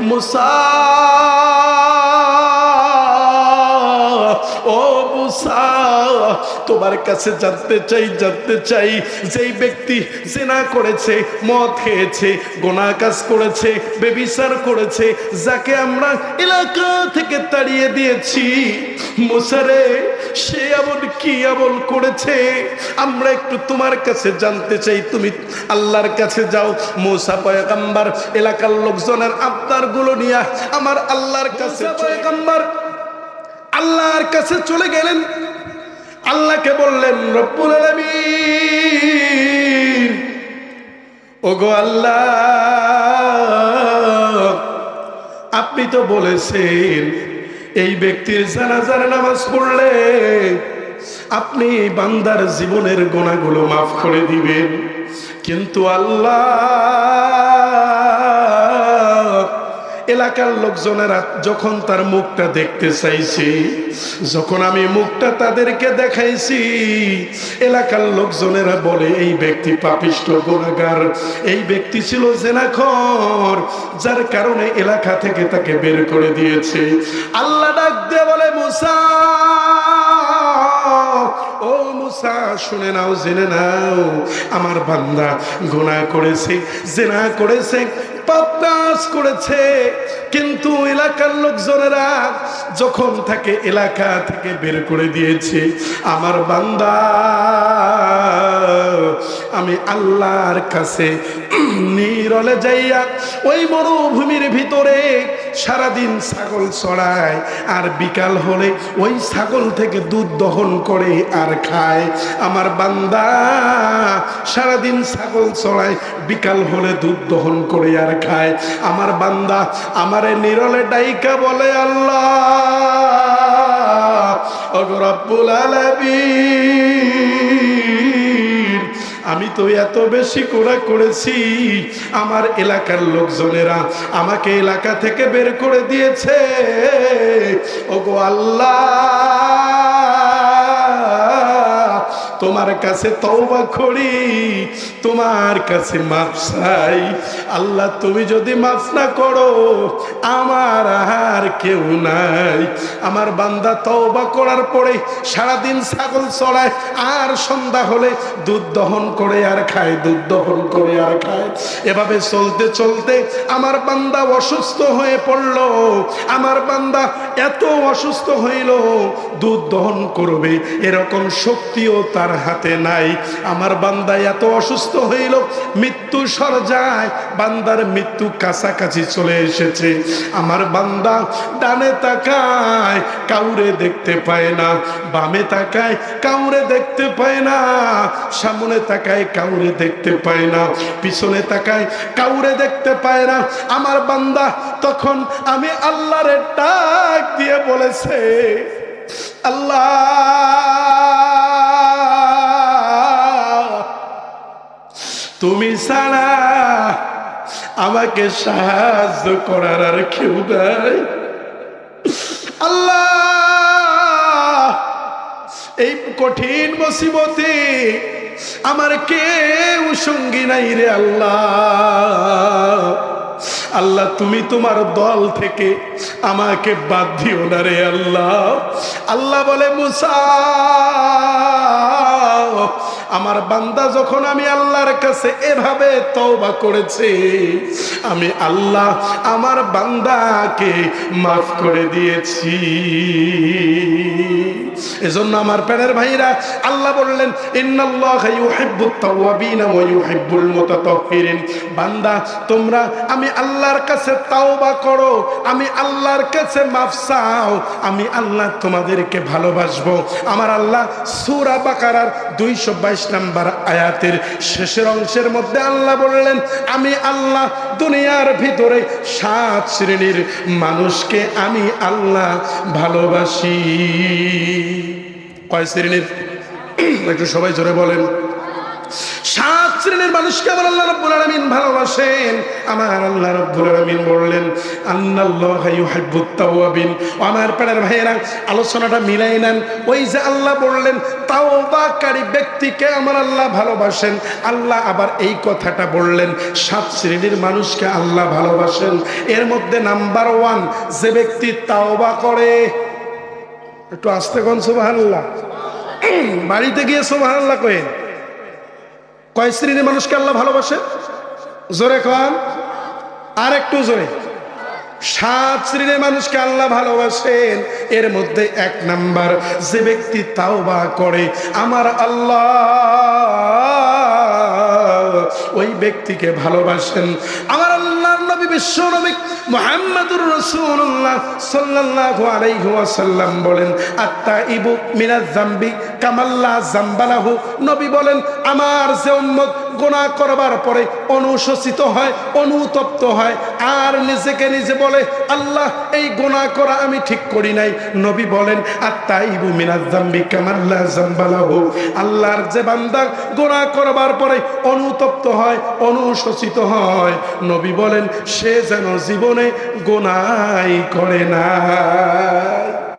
মুসা, ও মুসা, তোমার কাছে জানতে চাই জানতে চাই, যেই ব্যক্তি জেনা করেছে, মদ খেয়েছে, গোনা কাজ করেছে, বেবিচার করেছে, যাকে আমরা এলাকা থেকে তাড়িয়ে দিয়েছি মুসারে সে এমন কি এমন করেছে? আমরা একটু তোমার কাছে জানতে চাই। তুমি আল্লাহর কাছে যাও। মুসা পয়গাম্বার এলাকার লোকজনের আবদারগুলো নিয়ে আমার আল্লাহর কাছে পয়গাম্বার আল্লাহর কাছে চলে গেলেন। আল্লাহকে বললেন রব্বুল আলামিন ওগো আল্লাহ আপনি তো বলেছেন এই ব্যক্তির জানাজার নামাজ পড়লে আপনি বান্দার জীবনের গোনাগুলো মাফ করে দিবেন। কিন্তু আল্লাহ এলাকার লোকজনেরা যখন তার মুখটা দেখতে চাইছে, যখন আমি মুখটা তাদেরকে দেখাইছি, এলাকার লোকজনেরা বলে, এই ব্যক্তি পাপিষ্ট গুণাগার, এই ব্যক্তি ছিল জেনাখর, যার কারণে এলাকা থেকে তাকে বের করে দিয়েছে। আল্লাহ ডাক দিয়ে বলে, মুসা, ও মুসা, শুনে নাও, জেনে নাও, আমার বান্দা গুনাহ করেছে জেনা করেছে পাপনাশ করেছে। কিন্তু এলাকার লোকজনেরা যখন তাকে এলাকা থেকে বের করে দিয়েছে, আমার বান্দা, আমি আল্লাহর কাছে নিরলে যাইয়া ওই মরুভূমির ভিতরে সারাদিন ছাগল চড়ায়, আর বিকাল হলে ওই ছাগল থেকে দুধ দহন করে আর খায়। আমার বান্দা, সারাদিন ছাগল চড়ায়, বিকাল হলে দুধ দহন করে আর খায়। আমার বান্দা, আমারে নিরলে ডাইকা বলে আল্লাহ অগরব্বুল আলামিন। আমি তো এত বেশি কোড়া করেছি। আমার এলাকার লোকজনেরা আমাকে এলাকা থেকে বের করে দিয়েছে। ওগো আল্লাহ! তোমার কাছে তওবা করি, তোমার কাছে মাফ চাই। আল্লাহ, তুমি যদি মাফ না করো, আমার আর কেউ নাই। আমার বান্দা তওবা করার পরে সারাদিন ছাগল চড়ায়, আর সন্ধ্যা হলে দুধ দহন করে আর খায়, দুধ দহন করে আর খায়। এভাবে চলতে চলতে আমার বান্দা অসুস্থ হয়ে পড়ল। আমার বান্দা এত অসুস্থ হইল, দুধ দহন করবে। এরকম শক্তিও তার হাতে নাই। আমার বান্দা এত অসুস্থ হইল, মৃত্যু সর যায় বান্দার মৃত্যু কাছাকাছি চলে এসেছে। আমার বান্দা ডানে তাকায়, কাউরে দেখতে পায় না। বামে তাকায়, কাউরে দেখতে পায় না। সামনে তাকায়, কাউরে দেখতে পায় না। পিছনে তাকায়, কাউরে দেখতে পায় না। আমার বান্দা তখন আমি আল্লাহরে ডাক দিয়ে বলেছে, আল্লাহ তুমি ছাড়া আমাকে সাহায্য করার আর কেউ নাই। আল্লাহ, এই কঠিন মুসিবতে আমার কেউ সঙ্গী নাই রে আল্লাহ। আল্লাহ, তুমি তোমার দল থেকে আমাকে বাদ দিও না রে আল্লাহ। আল্লাহ বলে, মুসা আমার বান্দা যখন আমি আল্লাহর কাছে এভাবে তওবা করেছে, আমি আল্লাহ আমার বান্দাকে মাফ করে দিয়েছি। এজন্য আমার প্যানের ভাইরা, আল্লাহ বললেন, ইন্নাল্লাহা ইউহিব্বুত তাওয়াবিনা ওয়া ইউহিব্বুল মুতাতাহহিরিন বান্দা, তোমরা আমি আল্লাহর কাছে তাওবা করো, আমি আল্লাহর কাছে মাফ চাও, আমি আল্লাহ তোমাদেরকে ভালোবাসবো। আমার আল্লাহ সূরা বাকারার 222 নম্বর আয়াতের শেষের অংশের মধ্যে আল্লাহ বললেন, আমি আল্লাহ দুনিয়ার ভিতরে সাত শ্রেণির মানুষকে আমি আল্লাহ ভালোবাসি। কয় শ্রেণির? একটু সবাই জোরে বলেন। সাত শ্রেণির মানুষকে আমার আল্লাহ রব্বুল আলামিন ভালোবাসেন। আমার আল্লাহ রব্বুল আলামিন বললেন আল্লাহ ইউহিব্বুত তাওয়াবিন আমার পাড়ার ভাইয়েরা, আলোচনাটা মিলাই নেন। ওই যে আল্লাহ বললেন তাওবাকারী ব্যক্তিকে আমার আল্লাহ ভালোবাসেন। আল্লাহ আবার এই কথাটা বললেন, সাত শ্রেণির মানুষকে আল্লাহ ভালোবাসেন। এর মধ্যে নাম্বার ওয়ান, যে ব্যক্তি তাওবা করে। একটু আস্তে কোন সুবহানাল্লাহ? বাড়িতে গিয়ে সুবহানাল্লাহ কয়েন কয় শ্রেণির মানুষকে আল্লাহ ভালোবাসে? জোরে কন। আর একটু জোরে। সাত শ্রেণির মানুষকে আল্লাহ ভালোবাসেন। এর মধ্যে এক নাম্বার, যে ব্যক্তি তাওবা করে, আমার আল্লাহ ওই ব্যক্তিকে ভালোবাসেন। আমার আল্লাহ নবী বিশ্ব নবী মোহাম্মদুর রসুল্লাহ সাল্লাল্লাহু আলাইহি ওয়াসাল্লাম বলেন আত্মা ইবু মিনাজ জাম্বি কামাল্লা জাম্বালাহু। নবী বলেন, আমার যে উম্মত গোনা করবার পরে অনুশোচিত হয়, অনুতপ্ত হয়। আর নিজেকে নিজে বলে, আল্লাহ, এই গোনা করা আমি ঠিক করি নাই। নবী বলেন আত্তা ইবু মিনাজ জাম্বি কামাল্লা জাম্বালাহু আল্লাহর যে বান্দা গোনা করবার পরে অনুতপ্ত হয়, অনুশোচিত হয়। নবী বলেন, সে যেন জীবনে গোনাই করে না